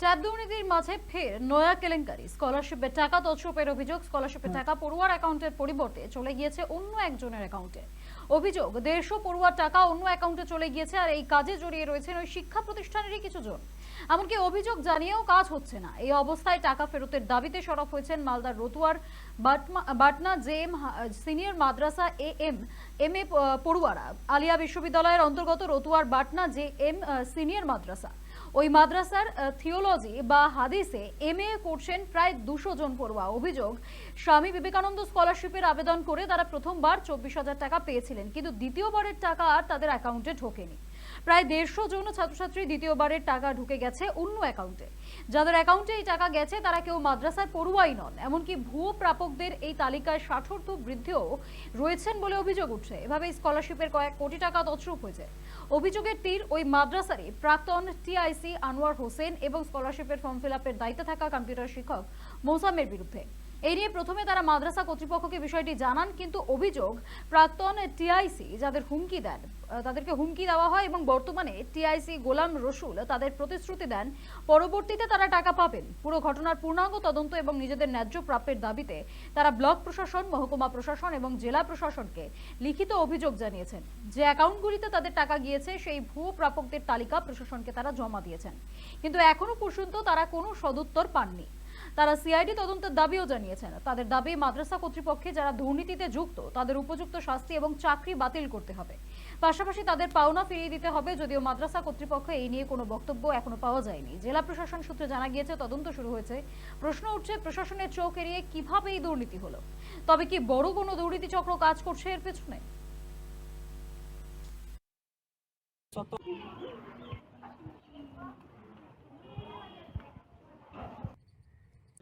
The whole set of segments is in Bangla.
ট্যাব দুর্নীতির মাঝে ফের নয়া কেলেঙ্কারি। স্কলারশিপের টাকা তছরূপের অভিযোগ, স্কলারশিপের টাকা পড়ুয়ার অ্যাকাউন্টের পরিবর্তে চলে গিয়েছে অন্য একজনের অ্যাকাউন্টে। অভিযোগ, দেড়শো পড়ুয়ার টাকা অন্য অ্যাকাউন্টে চলে গিয়েছে আর এই কাজে জড়িয়ে রয়েছেন ওই শিক্ষা প্রতিষ্ঠানেরই কিছু জন এমনকি অভিযোগ জানিয়েও কাজ হচ্ছে না। এই অবস্থায় টাকা ফেরতের দাবিতে সরব হয়েছেন মালদার রতুয়ার Batna JM senior Madrasa A M M A পড়ুয়ারা। আলিয়া বিশ্ববিদ্যালয়ের অন্তর্গত রতুয়ার বাটনা জে এম সিনিয়র মাদ্রাসা। ওই মাদ্রাসার থিওলজি বা হাদিসে এম করছেন প্রায় দুশো জন পড়ুয়া। অভিযোগ, স্বামী বিবেকানন্দ স্কলারশিপের আবেদন করে তারা প্রথমবার চব্বিশ হাজার টাকা পেয়েছিলেন, কিন্তু দ্বিতীয়বারের টাকা আর তাদের অ্যাকাউন্টে ঢোকেনি। প্রায় দেড়শো জন ছাত্রছাত্রী দ্বিতীয়বারের টাকা ঢুকে গেছে অন্য অ্যাকাউন্টে যাদের অ্যাকাউন্টে এই টাকা গেছে, তারা কেউ মাদ্রাসার পড়ুয়াই নন, এমনকি ভুয়ো প্রাপকদের এই তালিকায় ষাঠর্থ বৃদ্ধিও রয়েছেন বলে অভিযোগ উঠছে। এভাবে স্কলারশিপের কয়েক কোটি টাকা তছরূপ হয়েছে। অভিযোগের তীর ওই মাদ্রাসারই। প্রাক্তন টিআইসি আনোয়ার হোসেন এবং স্কলারশিপের ফর্ম ফিল আপের দায়িত্বে থাকা কম্পিউটার শিক্ষক মৌসামের বিরুদ্ধে। এই নিয়ে প্রথমে তারা মাদ্রাসা কর্তৃপক্ষকে বিষয়টি জানান, কিন্তু অভিযোগ প্রাক্তন টিআইসি যাদের হুমকি দেন তাদেরকে হুমকি দেওয়া হয় এবং বর্তমানে টিআইসি গোলাম রসুল তাদের প্রতিশ্রুতি দেন, পরবর্তীতে তারা টাকা পাবেন। পুরো ঘটনার পূর্ণাঙ্গ তদন্ত এবং নিজেদের ন্যায্য প্রাপ্যের দাবিতে তারা ব্লক প্রশাসন, মহকুমা প্রশাসন এবং জেলা প্রশাসনকে লিখিত অভিযোগ জানিয়েছেন। যে অ্যাকাউন্টগুলিতে তাদের টাকা গিয়েছে, সেই ভুয়ো প্রাপকদের তালিকা প্রশাসনকে তারা জমা দিয়েছেন। কিন্তু এখনও পর্যন্ত তারা কোনো সদুত্তর পাননি। তারা সিআইডি তদন্তের দাবিও জানিয়েছেন। তাদের দাবি, মাদ্রাসা কর্তৃপক্ষে যারা দুর্নীতিতে যুক্ত, তাদের উপযুক্ত শাস্তি এবং চাকরি বাতিল করতে হবে। পাশাপাশি তাদের পাওনা ফিরিয়ে দিতে হবে, যদিও মাদ্রাসা কর্তৃপক্ষ এই নিয়ে কোনো বক্তব্য এখনও পাওয়া যায়নি। জেলা প্রশাসন সূত্রে জানা গিয়েছে, তদন্ত শুরু হয়েছে। প্রশ্ন উঠছে, প্রশাসনের চোখ এড়িয়ে কীভাবে এই দুর্নীতি হলো? তবে কি বড় কোনো দুর্নীতি চক্র কাজ করছে এর পেছনে?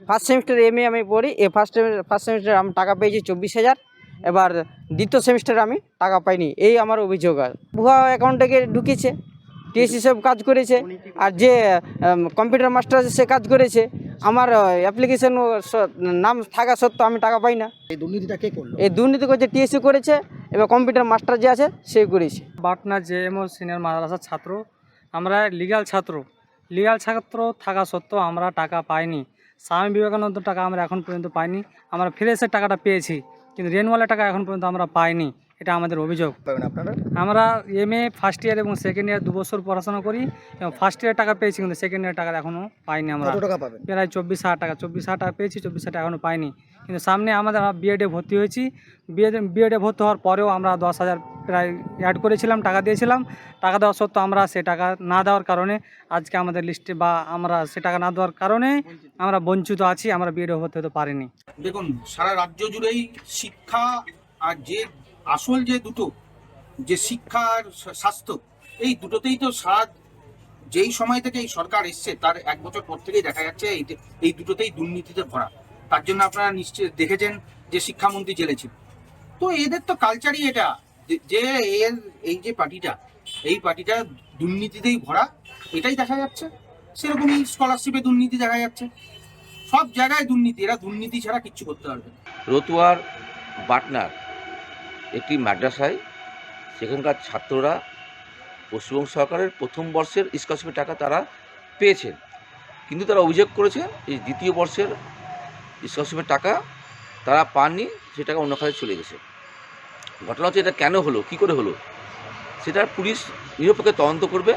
ফার্স্ট সেমিস্টার এম আমি পড়ি এ ফার্স্ট ফার্স্ট সেমিস্টার আমি টাকা পেয়েছি চব্বিশ হাজার এবার দ্বিতীয় সেমিস্টারে আমি টাকা পাইনি এই আমার অভিযোগ আর। ভুয়া অ্যাকাউন্ট থেকে ঢুকিয়েছে টিএসসি সব কাজ করেছে আর যে কম্পিউটার মাস্টার আছে সে কাজ করেছে আমার অ্যাপ্লিকেশন নাম থাকা সত্ত্বেও আমি টাকা পাই না। এই দুর্নীতিটা কে করল? এই দুর্নীতি করছে টিএসসি করেছে এবার কম্পিউটার মাস্টার যে আছে সে করেছে। পাটনা জেএমও সিনিয়র মাদ্রাসার ছাত্র আমরা লিগ্যাল ছাত্র লিগাল ছাত্র থাকা সত্ত্বেও আমরা টাকা পাইনি। স্বামী বিবেকানন্দ টাকা আমরা এখন পর্যন্ত পাইনি। আমরা ফ্রেশের টাকাটা পেয়েছি কিন্তু রেনওয়ালা টাকা এখন পর্যন্ত আমরা পাইনি। এটা আমাদের অভিযোগ। আপনারা? আমরা এম এ ফার্স্ট ইয়ার এবং সেকেন্ড ইয়ার দু বছর পড়াশোনা করি এবং ফার্স্ট ইয়ার টাকা পেয়েছি কিন্তু সেকেন্ড ইয়ার টাকা এখনও পাইনি আমরা। প্রায় চব্বিশ হাজার টাকা চব্বিশ হাজার টাকা পেয়েছি চব্বিশ হাজার টাকা এখনও পাইনি। কিন্তু সামনে আমাদের বিএডে ভর্তি হয়েছি। বিএড বিএডে ভর্তি হওয়ার পরেও আমরা দশ হাজার অ্যাড করেছিলাম, টাকা দিয়েছিলাম। টাকা দেওয়া সত্ত্বেও আমরা সে টাকা না দেওয়ার কারণে আজকে আমাদের লিস্টে বা আমরা সে টাকা না দেওয়ার কারণে আমরা বঞ্চিত আছি, আমরা বিএডে ভর্তি হতে পারিনি। দেখুন, সারা রাজ্য জুড়েই শিক্ষা আর যে আসল যে দুটো, যে শিক্ষা আর স্বাস্থ্য, এই দুটোতেই তো সারা যেই সময় থেকে এই সরকার এসছে, তার এক বছর পর থেকেই দেখা যাচ্ছে এই দুটোতেই দুর্নীতিতে ভরা। তার জন্য আপনারা নিশ্চয় দেখেছেন যে শিক্ষামন্ত্রী জেলে ছিল তো এদের তো কালচারই এটা। যে- এর, এই যে পার্টিটা, এই পার্টিটা দুর্নীতিতেই ভরা, এটাই দেখা যাচ্ছে। সেরকমই স্কলারশিপে দুর্নীতি দেখা যাচ্ছে। সব জায়গায় দুর্নীতি, এরা দুর্নীতি ছাড়া কিচ্ছু করতে পারবে রতুয়ার বাটনার একটি মাদ্রাসায় সেখানকার ছাত্ররা পশ্চিমবঙ্গ সরকারের প্রথম বর্ষের স্কলারশিপের টাকা তারা পেয়েছেন। কিন্তু তারা অভিযোগ করেছেন, এই দ্বিতীয় বর্ষের স্কলারশিপের টাকা তারা পাননি, সে টাকা অন্য খাতে চলে গেছে। ঘটনা হচ্ছে এটা কেন হলো? কি করে হলো? সেটা পুলিশ নিরপেক্ষে তদন্ত করবে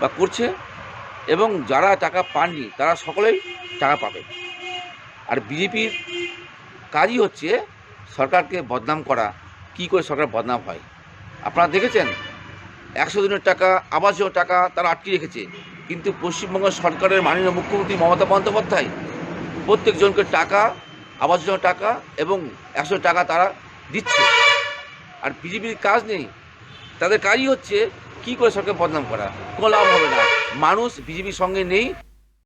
বা করছে এবং যারা টাকা পাননি, তারা সকলেই টাকা পাবে। আর বিজেপির কাজই হচ্ছে সরকারকে বদনাম করা। কি করে সরকার বদনাম হয়? আপনারা দেখেছেন, একশো দিনের টাকা আবাস যোজনার টাকা তারা আটকে রেখেছে। কিন্তু পশ্চিমবঙ্গ সরকারের মাননীয় মুখ্যমন্ত্রী মমতা বন্দ্যোপাধ্যায় প্রত্যেকজনকে টাকা আবাস যোজনার টাকা এবং একশো টাকা তারা দিচ্ছে। আর বিজেপির কাজ নেই। তাদের কাজই হচ্ছে কি করে সরকার বদনাম করা? কোনো লাভ হবে না। মানুষ বিজেপির সঙ্গে নেই।